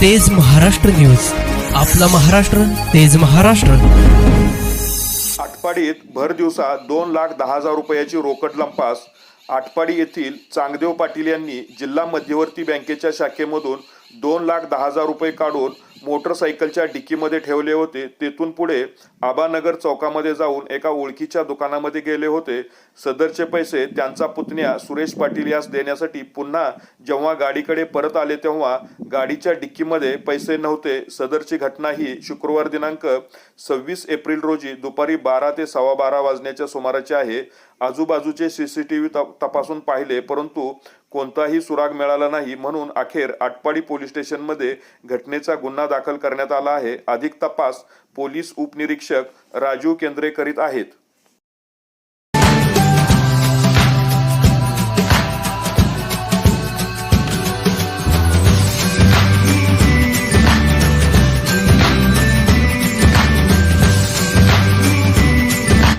तेज महाराष्ट्र न्यूज. आपला महाराष्ट्र तेज महाराष्ट्र. आटपाडीत भर दिवसा दोन लाख दहा हजार रुपयाची रोकड लंपास आटपाडी येथील चांगदेव पाटील यांनी जिल्हा मध्यवर्ती बँकेच्या शाखेमधून दोन लाख दहा हजार रुपये काढून मोटरसायकलच्या डिक्कीमध्ये ठेवले होते. तेथून पुढे आबानगर चौकामध्ये जाऊन एका ओळखीच्या दुकानामध्ये गेले होते. सदरचे पैसे त्यांचा पुतण्या सुरेश पाटील यास देण्यासाठी पुन्हा जेव्हा गाडीकडे परत आले तेव्हा गाडीच्या डिक्कीमध्ये पैसे नव्हते. सदरची घटना ही शुक्रवार दिनांक सव्वीस एप्रिल रोजी दुपारी बारा ते सव्वा बारा वाजण्याच्या सुमाराची आहे. आजूबाजूचे सीसीटीव्ही तपासून पाहिले परंतु कोणताही सुराग मिळाला नाही म्हणून अखेर आटपाडी पोलीस स्टेशनमध्ये घटनेचा गुन्हा दाखल करण्यात आला आहे. अधिक तपास पोलीस उपनिरीक्षक राजू केंद्रे करीत आहेत.